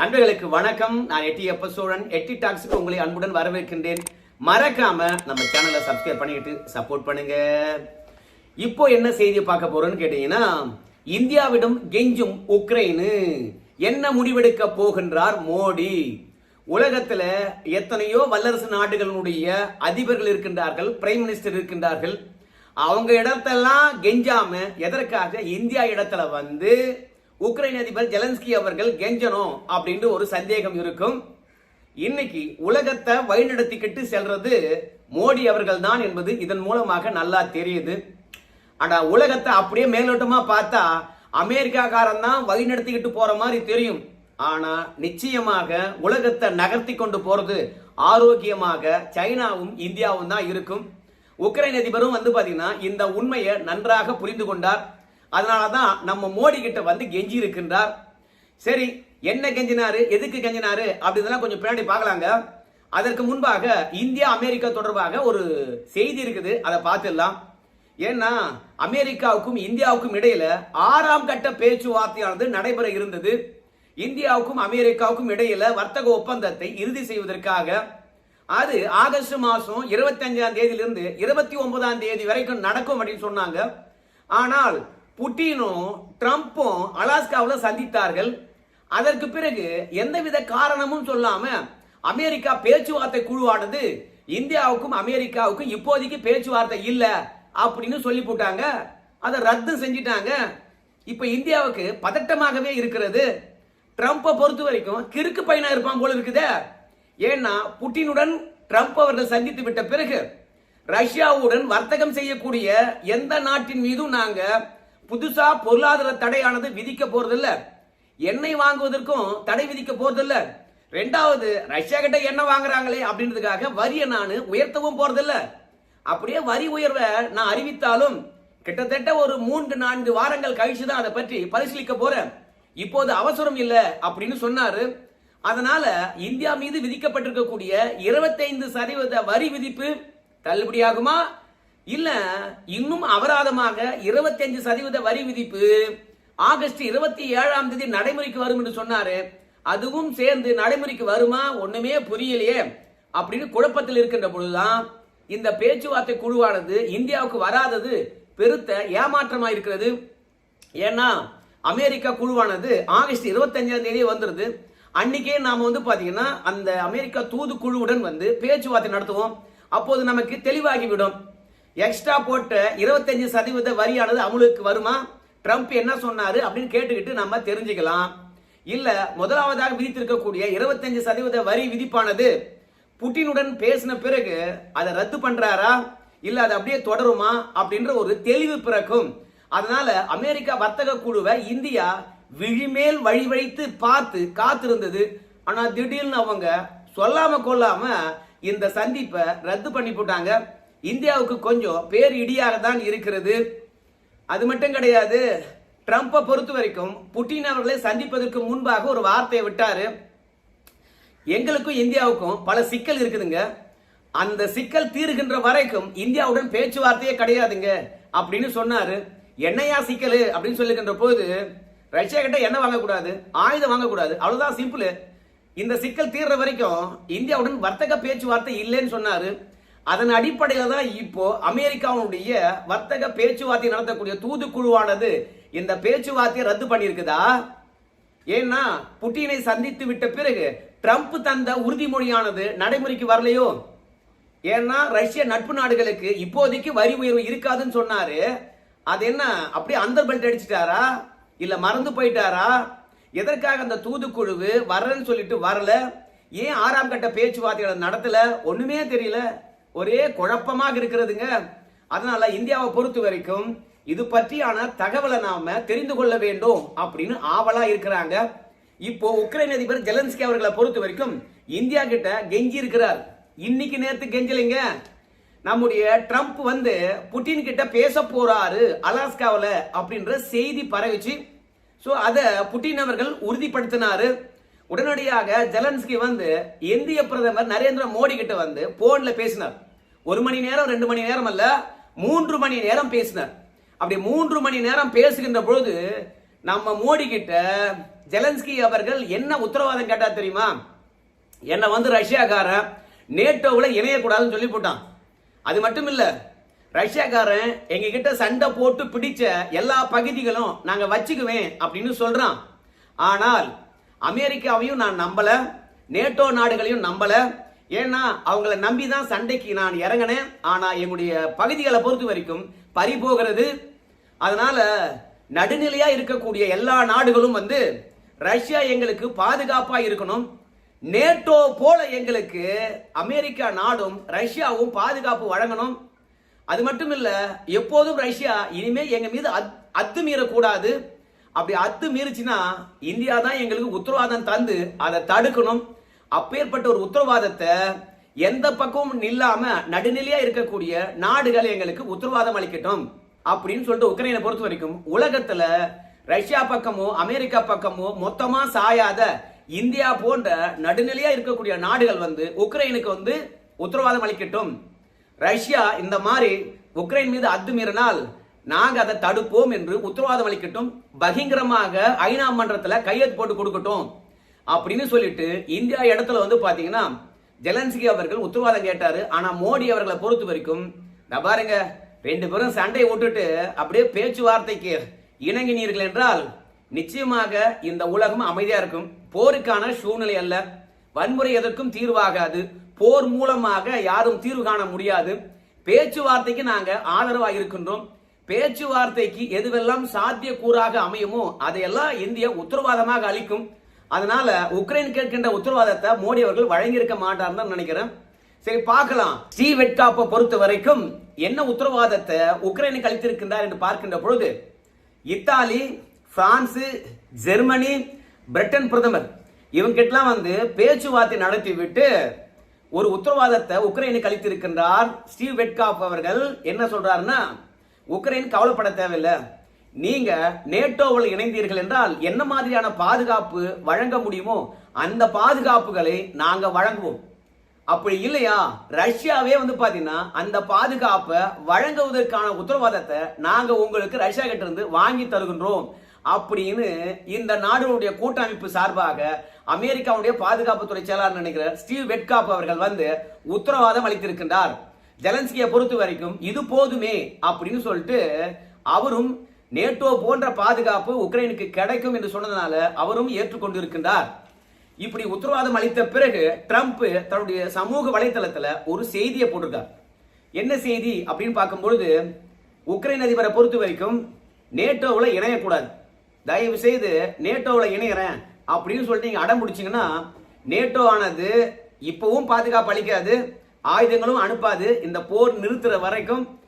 நண்பர்களுக்கு வணக்கம். நான் எட்டி எப்ப சோழன் எட்டி டாக்ஸுக்கு உங்களை அன்புடன் வரவேற்கின்றேன். மறக்காம நம்ம சேனலை சப்ஸ்கிரைப் பண்ணிக்கிட்டு சப்போர்ட் பண்ணுங்க. இப்போ என்ன செய்தி பார்க்க போறோம்னு கேட்டீங்கன்னா இந்தியாவிடம் கெஞ்சும் உக்ரைனு என்ன முடிவெடுக்க போகின்றார் மோடி? உலகத்துல எத்தனையோ வல்லரசு நாடுகளுடைய அதிபர்கள் இருக்கின்றார்கள் பிரைம் மினிஸ்டர் இருக்கின்றார்கள். அவங்க இடத்தெல்லாம் கெஞ்சாம எதற்காக? இந்தியா இடத்துல வந்து உக்ரைன் அதிபர் ஜெலன்ஸ்கி அவர்கள் கெஞ்சணும் அப்படின்னு ஒரு சந்தேகம் இருக்கும். இன்னைக்கு உலகத்தை வழிநடத்திக்கிட்டு செல்றது மோடி அவர்கள் தான் என்பது இதன் மூலமாக நல்லா தெரியுது. ஆனா உலகத்தை அப்படியே மேலோட்டமா பார்த்தா அமெரிக்காக்காரன் தான் வழிநடத்திக்கிட்டு போற மாதிரி தெரியும். ஆனா நிச்சயமாக உலகத்தை நகர்த்தி கொண்டு போறது ஆரோக்கியமாக சைனாவும் இந்தியாவும் தான் இருக்கும். உக்ரைன் அதிபரும் வந்து பாத்தீங்கன்னா இந்த உண்மையை நன்றாக புரிந்து கொண்டார். அதனால தான் நம்ம மோடி கிட்ட வந்து கெஞ்சி இருக்கின்றார். சரி என்ன கெஞ்சினாரு? எதுக்கு கெஞ்சினாரு? அப்படின்றதெல்லாம் கொஞ்சம் பின்னாடி பார்க்கலாங்க. அதற்கு முன்பாக இந்தியா அமெரிக்கா தொடர்பாக ஒரு செய்தி இருக்குது. அதை பார்த்துடலாம். ஏன்னா அமெரிக்காவுக்கும் இந்தியாவுக்கும் இடையில ஆறாம் கட்ட பேச்சுவார்த்தையானது நடைபெற இருந்தது. இந்தியாவுக்கும் அமெரிக்காவுக்கும் இடையில வர்த்தக ஒப்பந்தத்தை இறுதி செய்வதற்காக. அது ஆகஸ்ட் மாதம் இருபத்தி அஞ்சாம் தேதியிலிருந்து இருபத்தி ஒன்பதாம் தேதி வரைக்கும் நடக்கும் அப்படின்னு சொன்னாங்க. ஆனால் புட்டினும் ட்ரம்ப்பும் அலாஸ்காவில் சந்தித்தார்கள். அதற்கு பிறகு எந்தவித காரணமும் சொல்லாம அமெரிக்கா பேச்சுவார்த்தை குழுவானது இந்தியாவுக்கும் அமெரிக்காவுக்கும் இப்போதைக்கு பேச்சுவார்த்தை இல்லை அப்படின்னு சொல்லி போட்டாங்க. அதை ரத்து செஞ்சிட்டாங்க. இப்ப இந்தியாவுக்கு பதட்டமாகவே இருக்கிறது. ட்ரம்ப்பை பொறுத்த வரைக்கும் கிறுக்கு பையனா இருப்பான் போல இருக்குதே. ஏன்னா புட்டினுடன் ட்ரம்ப் அவர்கள் சந்தித்து விட்ட பிறகு ரஷ்யாவுடன் வர்த்தகம் செய்யக்கூடிய எந்த நாட்டின் மீதும் நாங்கள் புதுசா பொருளாதார தடையானது விதிக்க போறதில்ல. எண்ணெய் வாங்குவதற்கும் தடை விதிக்க போறதில்ல. ரெண்டாவது ரஷ்யா கிட்ட எண்ணெய் வாங்குறாங்களே அப்படின்றதுக்காக வரியை நான் உயர்த்தவும் போறதில்ல. அப்படியே வரி உயர்வை நான் அறிவித்தாலும் கிட்டத்தட்ட ஒரு மூன்று நான்கு வாரங்கள் கழிச்சு தான் அதை பற்றி பரிசீலிக்க போறேன். இப்போது அவசரம் இல்லை அப்படின்னு சொன்னாரு. அதனால இந்தியா மீது விதிக்கப்பட்டிருக்கக்கூடிய இருபத்தைந்து சதவீத வரி விதிப்பு தள்ளுபடியாகுமா? இல்ல இன்னும் அபராதமாக இருபத்தஞ்சு சதவீத வரி விதிப்பு ஆகஸ்ட் இருபத்தி ஏழாம் தேதி நடைமுறைக்கு வரும் என்று சொன்னாரு. அதுவும் சேர்ந்து நடைமுறைக்கு வருமா? ஒண்ணுமே புரியலையே. அப்படின்னு குழப்பத்தில் இருக்கின்ற பொழுதுதான் இந்த பேச்சுவார்த்தை குழுவானது இந்தியாவுக்கு வராதது பெருத்த ஏமாற்றமா இருக்கிறது. ஏன்னா அமெரிக்கா குழுவானது ஆகஸ்ட் இருபத்தஞ்சாம் தேதி வந்துருது. அன்னைக்கே நாம வந்து பாத்தீங்கன்னா அந்த அமெரிக்கா தூது குழுவுடன் வந்து பேச்சுவார்த்தை நடத்துவோம். அப்போது நமக்கு தெளிவாகிவிடும். எக்ஸ்ட்ரா போட்ட இருபத்தஞ்சு சதவீத வரியானது அமுலுக்கு வருமா? ட்ரம்ப் என்ன சொன்னாரு அப்படின்னு கேட்டுக்கிட்டு நம்ம தெரிஞ்சுக்கலாம். இல்ல முதலாவதாக விதித்திருக்கக்கூடிய இருபத்தஞ்சு சதவீத வரி விதிப்பானது புட்டினுடன் பேசின பிறகு அதை ரத்து பண்றாரா? இல்ல அது அப்படியே தொடருமா? அப்படின்ற ஒரு தெளிவு பிறக்கும். அதனால அமெரிக்கா வர்த்தக குழுவை இந்தியா விழிமேல் வழி வைத்து பார்த்து காத்திருந்தது. ஆனா திடீர்னு அவங்க சொல்லாம கொள்ளாம இந்த சந்திப்பை ரத்து பண்ணி போட்டாங்க. இந்தியாவுக்கு கொஞ்சம் பேர் இடியாக தான் இருக்கிறது. அது மட்டும் கிடையாது ட்ரம்ப்பை பொறுத்த வரைக்கும் புட்டின் அவர்களை சந்திப்பதற்கு முன்பாக ஒரு வார்த்தையை விட்டாரு. எங்களுக்கும் இந்தியாவுக்கும் பல சிக்கல் இருக்குதுங்க. அந்த சிக்கல் தீர்கின்ற வரைக்கும் இந்தியாவுடன் பேச்சுவார்த்தையே கிடையாதுங்க அப்படின்னு சொன்னாரு. என்னையா சிக்கல் அப்படின்னு சொல்லுகின்ற போது ரஷ்யா கிட்ட எண்ணெய் வாங்கக்கூடாது ஆயுதம் வாங்கக்கூடாது அவ்வளவுதான் சிம்பிள் இந்த சிக்கல் தீர்ற வரைக்கும் இந்தியாவுடன் வர்த்தக பேச்சுவார்த்தை இல்லைன்னு சொன்னாரு. அதன் அடிப்படையில் தான் இப்போ அமெரிக்காவுடைய வர்த்தக பேச்சுவார்த்தை நடத்தக்கூடிய தூதுக்குழுவானது இந்த பேச்சுவார்த்தையை ரத்து பண்ணியிருக்குதா? ஏன்னா புட்டினை சந்தித்து விட்ட பிறகு ட்ரம்ப் தந்த உறுதிமொழியானது நடைமுறைக்கு வரலையோ? ஏன்னா ரஷ்ய நட்பு நாடுகளுக்கு இப்போதைக்கு வரி உயர்வு இருக்காதுன்னு சொன்னாரு. அது என்ன அப்படியே அந்த பெல்ட் அடிச்சிட்டாரா? இல்ல மறந்து போயிட்டாரா? எதற்காக அந்த தூதுக்குழுவு வரலன்னு சொல்லிட்டு வரல? ஏன் ஆறாம் கட்ட பேச்சுவார்த்தைகளை நடத்தல? ஒண்ணுமே தெரியல. ஒரே குழப்பமாக இருக்கிறதுங்க. அதனால இந்தியாவை பொறுத்த வரைக்கும் இது பற்றியான தகவலை நாம தெரிந்து கொள்ள வேண்டும் அப்படின்னு ஆவலா இருக்கிறாங்க. இப்போ உக்ரைன் அதிபர் ஜெலன்ஸ்கி அவர்களை பொறுத்த வரைக்கும் இந்தியா கிட்ட கெஞ்சி இருக்கிறார். இன்னைக்கு நேரத்து கெஞ்சலைங்க. நம்முடைய ட்ரம்ப் வந்து புட்டின் கிட்ட பேச போறாரு அலாஸ்காவில் அப்படின்ற செய்தி பரவிச்சு. ஸோ அதை புட்டின் அவர்கள் உறுதிப்படுத்தினாரு. உடனடியாக ஜெலன்ஸ்கி வந்து இந்திய பிரதமர் நரேந்திர மோடி கிட்ட வந்து போன்ல பேசினார். ஒரு மணி நேரம் ரெண்டு மணி நேரம் அல்ல மூன்று மணி நேரம் பேசினார். அப்படி மூன்று மணி நேரம் பேசுகின்ற பொழுது நம்ம மோடி கிட்ட ஜெலன்ஸ்கி அவர்கள் என்ன உத்தரவாதம் கேட்டா தெரியுமா? என்னை வந்து ரஷ்யாக்காரன் நேட்டோவில் இணையக்கூடாதுன்னு சொல்லி போட்டான். அது மட்டும் இல்ல ரஷ்யாக்காரன் எங்க கிட்ட சண்டை போட்டு பிடிச்ச எல்லா பகுதிகளும் நாங்க வச்சுக்குவேன் அப்படின்னு சொல்றான். ஆனால் அமெரிக்காவையும் நான் நம்பல நேட்டோ நாடுகளையும் நம்பல. ஏன்னா அவங்கள நம்பி தான் சண்டைக்கு நான் இறங்கினேன். ஆனா எங்களுடைய பகுதிகளை பொறுத்த வரைக்கும் பறி போகிறது. அதனால நடுநிலையா இருக்கக்கூடிய எல்லா நாடுகளும் வந்து ரஷ்யா எங்களுக்கு பாதுகாப்பா இருக்கணும். நேட்டோ போல எங்களுக்கு அமெரிக்கா நாடும் ரஷ்யாவும் பாதுகாப்பு வழங்கணும். அது மட்டும் இல்ல எப்போதும் ரஷ்யா இனிமே எங்க மீது அத்- அத்துமீறக்கூடாது. அப்படி அத்து மீறிச்சுன்னா இந்தியா தான் எங்களுக்கு உத்தரவாதம் தந்து அதை தடுக்கணும். அப்பேற்பட்ட ஒரு உத்தரவாதத்தை எந்த பக்கமும் நில்லாம நடுநிலையா இருக்கக்கூடிய நாடுகள் எங்களுக்கு உத்தரவாதம் அளிக்கட்டும் அப்படின்னு சொல்லிட்டு உக்ரைனை பொறுத்த வரைக்கும் உலகத்துல ரஷ்யா பக்கமோ அமெரிக்கா பக்கமோ மொத்தமா சாயாத இந்தியா போன்ற நடுநிலையா இருக்கக்கூடிய நாடுகள் வந்து உக்ரைனுக்கு வந்து உத்தரவாதம் அளிக்கட்டும். ரஷ்யா இந்த மாதிரி உக்ரைன் மீது அத்துமீறினால் நாங்கள் அதை தடுப்போம் என்று உத்தரவாதம் அளிக்கட்டும் பகிங்கரமாக ஐநா மன்றத்தில் கையெழுத்து போட்டு கொடுக்கட்டும் அப்படின்னு சொல்லிட்டு இந்தியா இடத்துல வந்து பார்த்தீங்கன்னா ஜெலன்ஸ்கி அவர்கள் உத்தரவாதம் கேட்டார். ஆனால் மோடி அவர்களை பொறுத்த வரைக்கும் நான் பாருங்க ரெண்டு பேரும் சண்டையை விட்டுட்டு அப்படியே பேச்சுவார்த்தைக்கு இணங்கினீர்கள் என்றால் நிச்சயமாக இந்த உலகம் அமைதியாக இருக்கும். போருக்கான சூழ்நிலை அல்ல. வன்முறை எதற்கும் தீர்வாகாது. போர் மூலமாக யாரும் தீர்வு காண முடியாது. பேச்சுவார்த்தைக்கு நாங்கள் ஆதரவாக இருக்கின்றோம். பேச்சுவார்த்தைக்கு எதுவெல்லாம் சாத்தியக்கூறாக அமையுமோ அதையெல்லாம் இந்தியா உத்தரவாதமாக அளிக்கும். அதனால உக்ரைன் கேட்கின்ற உத்தரவாதத்தை மோடி அவர்கள் வழங்கியிருக்க மாட்டார் தான் நினைக்கிறேன். சரி பார்க்கலாம். ஸ்ரீ வெட்காப்பை பொறுத்த வரைக்கும் என்ன உத்தரவாதத்தை உக்ரைனுக்கு அளித்திருக்கின்றார் என்று பார்க்கின்ற பொழுது இத்தாலி பிரான்ஸ் ஜெர்மனி பிரிட்டன் பிரதமர் இவங்கிட்டலாம் வந்து பேச்சுவார்த்தை நடத்தி விட்டு ஒரு உத்தரவாதத்தை உக்ரைனுக்கு அளித்திருக்கின்றார். ஸ்டீவ் வெட்காப் அவர்கள் என்ன சொல்றாருன்னா உக்ரைன் கவலைப்பட தேவையில்லை. நீங்க நேட்டோவில் இணைந்தீர்கள் என்றால் என்ன மாதிரியான பாதுகாப்பு வழங்க முடியுமோ அந்த பாதுகாப்புகளை நாங்க வழங்குவோம். அப்படி இல்லையா? ரஷ்யாவே வந்து பாத்தீங்கன்னா அந்த பாதுகாப்பை வழங்குவதற்கான உத்தரவாதத்தை நாங்க உங்களுக்கு ரஷ்யா கிட்ட இருந்து வாங்கி தருகின்றோம். அப்படின்னு இந்த நாடுகளுடைய கூட்டமைப்பு சார்பாக அமெரிக்காவுடைய பாதுகாப்புத்துறை செயலாளர் நினைக்கிற ஸ்டீவ் வெட்காப் அவர்கள் வந்து உத்தரவாதம் அளித்திருக்கின்றார். ஜெலன்ஸ்கியை பொறுத்த வரைக்கும் இது போதுமே அப்படின்னு சொல்லிட்டு அவரும் நேட்டோ போன்ற பாதுகாப்பு உக்ரைனுக்கு கிடைக்கும் என்று சொன்னதுனால அவரும் ஏற்றுக்கொண்டிருக்கின்றார். இப்படி உத்தரவாதம் அளித்த பிறகு ட்ரம்ப் தன்னுடைய சமூக வலைதளத்தில் ஒரு செய்தியை போட்டிருக்கார். என்ன செய்தி அப்படின்னு பார்க்கும்பொழுது உக்ரைன் அதிபரை பொறுத்த வரைக்கும் நேட்டோவில் இணையக்கூடாது. தயவு செய்து நேட்டோவில் இணையிறேன் அப்படின்னு சொல்லிட்டு நீங்கள் அடம் பிடிச்சிங்கன்னா நேட்டோ ஆனது இப்பவும் பாதுகாப்பு அளிக்காது ஆயுதங்களும் அனுப்பாது. இந்த போர் நிறுத்துற வரைக்கும்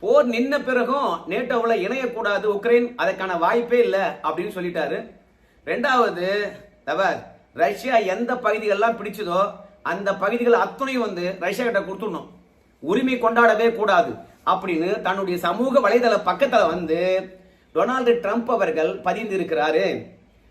போர் நின்ன பிறகும் நேட்டோவில் இணையக்கூடாது உக்ரைன் அதற்கான வாய்ப்பே இல்லை அப்படின்னு சொல்லிட்டாரு. ரெண்டாவது தவர் ரஷ்யா எந்த பகுதிகளெலாம் பிடிச்சதோ அந்த பகுதிகள் அத்தனையும் வந்து ரஷ்யா கிட்ட கொடுத்துடணும். உரிமை கொண்டாடவே கூடாது அப்படின்னு தன்னுடைய சமூக வலைதள பக்கத்தில் வந்து டொனால்டு ட்ரம்ப் அவர்கள் பதிந்திருக்கிறாரு.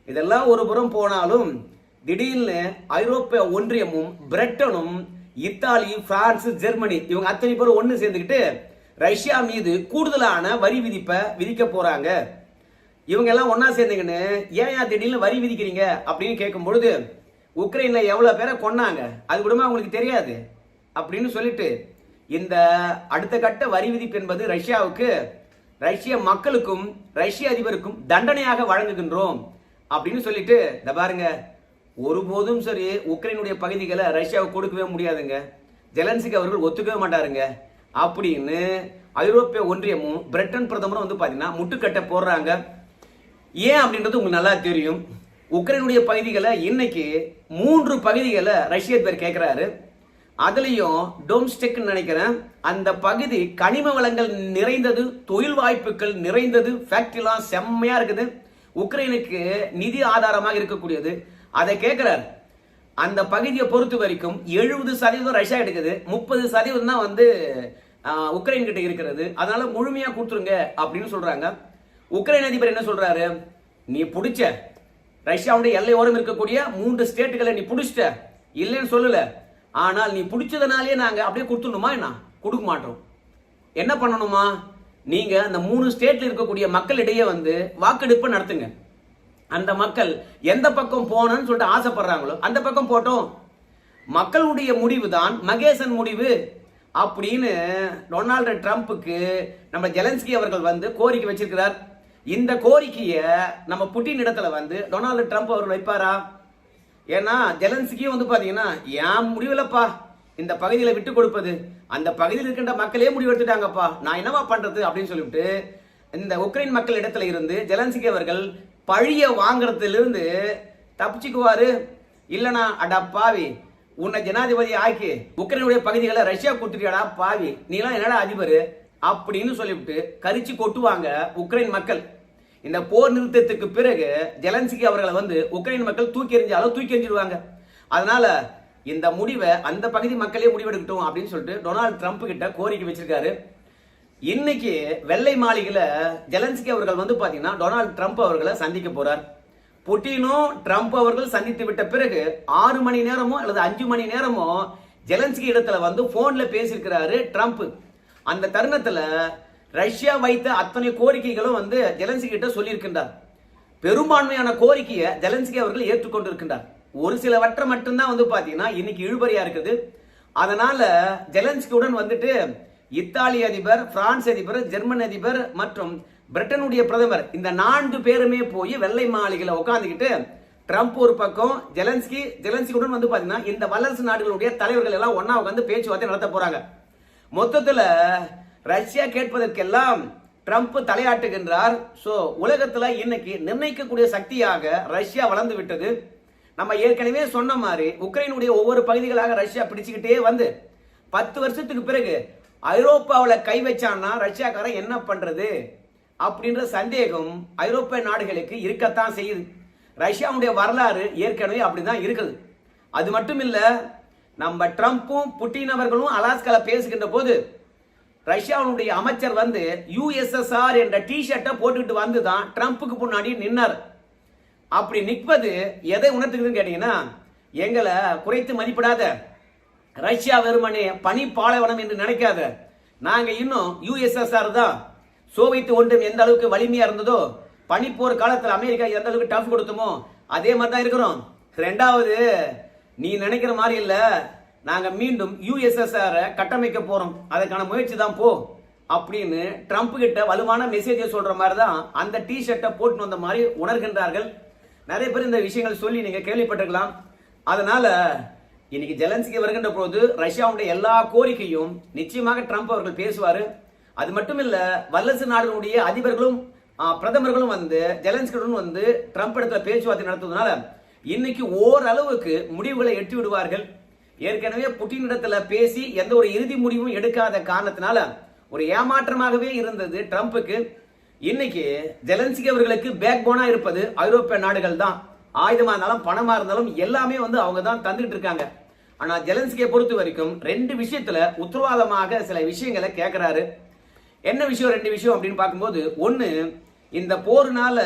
இதெல்லாம் ஒரு புறம் போனாலும் திடீர்னு ஐரோப்பிய ஒன்றியமும் பிரிட்டனும் இத்தாலி பிரான்ஸ் ஜெர்மனி இவங்க அத்தனை பேரும் ஒன்று சேர்ந்துக்கிட்டு ரஷ்யா மீது கூடுதலான வரி விதிப்பை விதிக்க போறாங்க. இவங்க எல்லாம் ஒன்னா சேர்ந்துங்கன்னு ஏன் திடீர்னு வரி விதிக்கிறீங்க அப்படின்னு கேட்கும் பொழுது உக்ரைன்ல எவ்வளவு பேரை கொன்னாங்க? அது கூட அவங்களுக்கு தெரியாது? அப்படின்னு சொல்லிட்டு இந்த அடுத்த கட்ட வரி விதிப்பு என்பது ரஷ்யாவுக்கு ரஷ்ய மக்களுக்கும் ரஷ்ய அதிபருக்கும் தண்டனையாக வழங்குகின்றோம். அப்படின்னு சொல்லிட்டு இந்த பாருங்க ஒருபோதும் சரி உக்ரைனுடைய பகுதிகளை ரஷ்யாவுக்கு கொடுக்கவே முடியாதுங்க. ஜெலன்சிக்கு அவர்கள் ஒத்துக்கவே மாட்டாருங்க. அப்படின்னு ஐரோப்பிய ஒன்றியமும் பிரிட்டன் பிரதமரும் வந்து பார்த்தீங்கன்னா முட்டுக்கட்டை போடுறாங்க. ஏன் அப்படின்றது உங்களுக்கு நல்லா தெரியும். உக்ரைனுடைய பகுதிகளை இன்னைக்கு மூன்று பகுதிகளை ரஷ்ய பேர் கேட்குறாரு அதுலேயும் டோம்ஸ்டெக்னு நினைக்கிறேன். அந்த பகுதி கனிம வளங்கள் நிறைந்தது தொழில் வாய்ப்புகள் நிறைந்தது ஃபேக்ட்ரிலாம் செம்மையாக இருக்குது. உக்ரைனுக்கு நிதி ஆதாரமாக இருக்கக்கூடியது. அதை கேட்கிறார் அந்த பகுதியை பொறுத்த வரைக்கும் எழுபது சதவீதம் ரஷ்யா எடுக்குது. முப்பது சதவீதம் தான் வந்து உக்ரைன் கிட்ட இருக்கிறது. அதனால முழுமையா கொடுத்துருங்க அப்படின்னு சொல்றாங்க. உக்ரைன் அதிபர் என்ன சொல்றாரு? நீ பிடிச்ச. ரஷ்யாவுடைய எல்லையோரம் இருக்கக்கூடிய மூன்று ஸ்டேட்டுகளை நீ பிடிச்சிட்ட. இல்லைன்னு சொல்லல. ஆனால் நீ பிடிச்சதுனாலே நாங்க அப்படியே கொடுத்துடணுமா என்ன? கொடுக்க மாட்டோம். என்ன பண்ணணுமா? நீங்க அந்த மூணு ஸ்டேட்ல இருக்கக்கூடிய மக்களிடையே வந்து வாக்கெடுப்பு நடத்துங்க. அந்த மக்கள் எந்த பக்கம் போகணும்னு சொல்லிட்டு ஆசைப்படுறாங்களோ அந்த பக்கம் போட்டோம். மக்களுடைய முடிவு தான் மகேசன் முடிவு. அப்படின்னு டொனால்டு ட்ரம்ப்புக்கு நம்ம ஜெலன்ஸ்கி அவர்கள் வந்து கோரிக்கை வச்சிருக்கிறார். இந்த கோரிக்கையை நம்ம புட்டின் இடத்துல வந்து டொனால்டு ட்ரம்ப் அவர்கள் வைப்பாரா? ஏன்னா ஜெலன்ஸ்கியும் வந்து பார்த்தீங்கன்னா என் முடிவிலப்பா? இந்த பகுதியில் விட்டு கொடுப்பது. அந்த பகுதியில் இருக்கின்ற மக்களே முடிவு எடுத்துட்டாங்கப்பா. நான் என்னவா பண்ணுறது அப்படின்னு சொல்லிவிட்டு இந்த உக்ரைன் மக்கள் இடத்துல இருந்து ஜெலன்ஸ்கி அவர்கள் பழியை வாங்குறதுலேருந்து தப்பிச்சுக்குவாரு. இல்லைனா அடா பாவி உன்னை ஜனாதிபதி ஆக்கி உக்ரைனுடைய பகுதிகளை ரஷ்யா கொடுத்துட்டியாடா பாவி நீலாம் என்னடா அதிபர்? அப்படின்னு சொல்லிவிட்டு கரிச்சு கொட்டுவாங்க உக்ரைன் மக்கள். இந்த போர் நிறுத்தத்துக்கு பிறகு ஜெலன்ஸ்கி அவர்களை வந்து உக்ரைன் மக்கள் தூக்கி எறிஞ்சாலும் தூக்கி எறிஞ்சிடுவாங்க அதனால இந்த முடிவை அந்த பகுதி மக்களே முடிவெடுக்கட்டும் அப்படின்னு சொல்லிட்டு டொனால்டு ட்ரம்ப் கிட்ட கோரிக்கை வச்சிருக்காரு. இன்னைக்கு வெள்ளை மாளிகையில் ஜெலன்ஸ்கி அவர்கள் வந்து பார்த்தீங்கன்னா டொனால்டு ட்ரம்ப் அவர்களை சந்திக்க போறார். புட்டினும் ட்ரம்ப் அவர்கள் சந்தித்து விட்ட பிறகு ஆறு மணி நேரமோ அல்லது அஞ்சு மணி நேரமோ ஜெலன்ஸ்கி இடத்துல வந்து போன்ல பேசியிருக்கிறாரு ட்ரம்ப். அந்த தருணத்தில் ரஷ்யா வைத்த அத்தனை கோரிக்கைகளும் வந்து ஜெலன்ஸ்கி கிட்ட சொல்லியிருக்கின்றார். பெரும்பான்மையான கோரிக்கையை ஜெலன்ஸ்கி அவர்கள் ஏற்றுக்கொண்டிருக்கின்றார். ஒரு சிலவற்றை மட்டும்தான் வந்து பார்த்தீங்கன்னா இன்னைக்கு இழுபறியா இருக்குது. அதனால ஜெலன்ஸ்கியுடன் வந்துட்டு இத்தாலி அதிபர் பிரான்ஸ் அதிபர் ஜெர்மன் அதிபர் மற்றும் பிரிட்டனுடைய பிரதமர். இந்த நான்கு பேருமே போய் வெள்ளை மாளிகையில் உட்காந்துக்கிட்டு ட்ரம்ப் ஒரு பக்கம் ஜெலன்ஸ்கி ஜெலன்ஸ்கியுடன் வந்து பார்த்தீங்கன்னா இந்த வல்லரசு நாடுகளுடைய தலைவர்கள் எல்லாம் ஒன்றா உட்காந்து பேச்சுவார்த்தை நடத்த போறாங்க. மொத்தத்தில் ரஷ்யா கேட்பதற்கெல்லாம் ட்ரம்ப் தலையாட்டுகின்றார். ஸோ உலகத்தில் இன்னைக்கு நிர்ணயிக்கக்கூடிய சக்தியாக ரஷ்யா வளர்ந்து விட்டது. நம்ம ஏற்கனவே சொன்ன மாதிரி உக்ரைனுடைய ஒவ்வொரு பகுதிகளாக ரஷ்யா பிடிச்சுக்கிட்டே வந்து பத்து வருஷத்துக்கு பிறகு ஐரோப்பாவில் கை வச்சான்னா ரஷ்யாக்காரன் என்ன பண்ணுறது அப்படின்ற சந்தேகம் ஐரோப்பிய நாடுகளுக்கு இருக்கத்தான் செய்யுது. ரஷ்யாவுடைய வரலாறு ஏற்கனவே அப்படிதான் இருக்குது. அது மட்டும் இல்லை நம்ம ட்ரம்ப்பும் புட்டின் அவர்களும் அலாஸ்கால பேசுகின்ற போது ரஷ்யாவுடைய அமைச்சர் வந்து யுஎஸ்எஸ்ஆர் என்ற டி ஷர்ட்டை போட்டுக்கிட்டு வந்து தான் ட்ரம்ப்புக்கு முன்னாடி நின்னார். அப்படி நிற்பது எதை உணர்த்துக்குதுன்னு கேட்டீங்கன்னா எங்களை குறைத்து மதிப்பிடாத ரஷ்யா வெறுமனே பனி பாலைவனம் என்று நினைக்காத. நாங்க இன்னும் யூஎஸ்எஸ்ஆர் தான். சோவியத் ஒன்றியம் எந்த அளவுக்கு வலிமையா இருந்ததோ பனிப்போர் காலத்தில் அமெரிக்கா எந்த அளவுக்கு டஃப் கொடுத்தோமோ அதே மாதிரி தான் இருக்கிறோம். ரெண்டாவது நீ நினைக்கிற மாதிரி இல்ல. நாங்க மீண்டும் யுஎஸ்எஸ்ஆர் கட்டமைக்க போறோம். அதற்கான முயற்சி தான் போ. அப்படின்னு ட்ரம்ப் கிட்ட வலுவான மெசேஜை சொல்ற மாதிரி தான் அந்த டி ஷர்ட்டை போட்டு வந்த மாதிரி உணர்கின்றார்கள். நிறைய பேர் இந்த விஷயங்கள் சொல்லி நீங்க கேள்விப்பட்டிருக்கலாம். அதனால இன்னைக்கு ஜெலன்ஸ்கி வருகின்ற போது ரஷ்யாவுடைய எல்லா கோரிக்கையும் நிச்சயமாக ட்ரம்ப் அவர்கள் பேசுவார். அது மட்டும் இல்ல வல்லரசு நாடுகளுடைய அதிபர்களும் பிரதமர்களும் வந்து ஜெலன்ஸ்கியுடன் வந்து ட்ரம்ப் இடத்துல பேச்சுவார்த்தை நடத்துவதனால இன்னைக்கு ஓரளவுக்கு முடிவுகளை எட்டி விடுவார்கள். ஏற்கனவே புட்டின் இடத்துல பேசி எந்த ஒரு இறுதி முடிவும் எடுக்காத காரணத்தினால ஒரு ஏமாற்றமாகவே இருந்தது ட்ரம்ப்புக்கு. இன்னைக்கு ஜெலன்ஸ்கி அவர்களுக்கு பேக் போனா இருப்பது ஐரோப்பிய நாடுகள் தான் ஆயுதமா இருந்தாலும் பணமா இருந்தாலும் எல்லாமே வந்து அவங்க தான் தந்துட்டு இருக்காங்க. ஆனா ஜெலன்ஸ்கியை பொறுத்த வரைக்கும் ரெண்டு விஷயத்துல உத்தரவாதமாக சில விஷயங்களை கேட்கிறாரு என்ன விஷயம் ரெண்டு விஷயம் அப்படின்னு பார்க்கும்போது ஒண்ணு இந்த போர்னால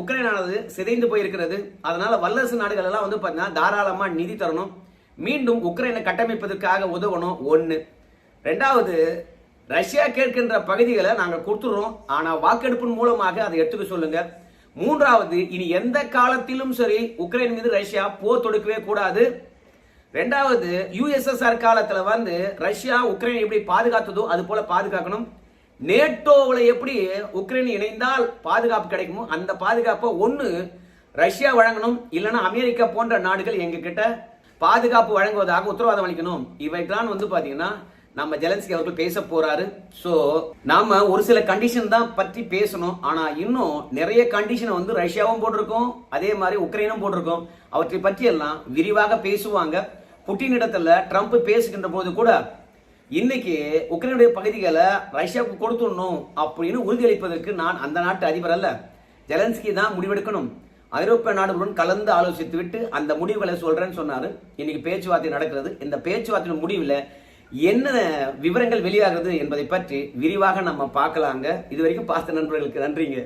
உக்ரைனானது சிதைந்து போயிருக்கிறது. அதனால வல்லரசு நாடுகள் எல்லாம் வந்து பார்த்தீங்கன்னா தாராளமா நிதி தரணும். மீண்டும் உக்ரைனை கட்டமைப்பதற்காக உதவணும் ஒன்று ரெண்டாவது ரஷ்யா கேட்கின்ற பகுதிகளை நாங்கள் கொடுத்துடுறோம். ஆனால் வாக்கெடுப்பின் மூலமாக அதை எடுத்துக்க சொல்லுங்கள் மூன்றாவது இனி எந்த காலத்திலும் சரி உக்ரைன் மீது ரஷ்யா போர் தொடுக்கவே கூடாது. ரெண்டாவது யுஎஸ்எஸ்ஆர் காலத்தில் வந்து ரஷ்யா உக்ரைன் எப்படி பாதுகாத்ததோ அது போல பாதுகாக்கணும். நேட்டோவில் எப்படி உக்ரைன் இணைந்தால் பாதுகாப்பு கிடைக்குமோ அந்த பாதுகாப்பை ஒன்று ரஷ்யா வழங்கணும் இல்லைன்னா அமெரிக்கா போன்ற நாடுகள் எங்ககிட்ட பாதுகாப்பு வழங்குவதாக உத்தரவாதம் அளிக்கணும். இவைதான் வந்து பார்த்தீங்கன்னா நம்ம ஜெலன்ஸ்கி அவர்கள் பேச போறாரு. ஸோ நாம ஒரு சில கண்டிஷன் தான் பற்றி பேசணும். ஆனா இன்னும் நிறைய கண்டிஷனை வந்து ரஷ்யாவும் போட்டிருக்கோம். அதே மாதிரி உக்ரைனும் போட்டிருக்கோம். அவற்றை பற்றி எல்லாம் விரிவாக பேசுவாங்க. புட்டின் இடத்துல ட்ரம்ப் பேசுகின்ற போது கூட இன்னைக்கு உக்ரைனுடைய பகுதிகளை ரஷ்யாவுக்கு கொடுத்துடணும் அப்படின்னு உறுதியளிப்பதற்கு நான் அந்த நாட்டு அதிபர் அல்ல. ஜெலன்ஸ்கி தான் முடிவெடுக்கணும். ஐரோப்பிய நாடுகளுடன் கலந்து ஆலோசித்து விட்டு அந்த முடிவுகளை சொல்றேன்னு சொன்னாரு. இன்னைக்கு பேச்சுவார்த்தை நடக்கிறது. இந்த பேச்சுவார்த்தையின் முடிவில் என்ன விவரங்கள் வெளியாகுது என்பதை பற்றி விரிவாக நம்ம பார்க்கலாங்க. இது வரைக்கும் பார்த்த நண்பர்களுக்கு நன்றிங்க.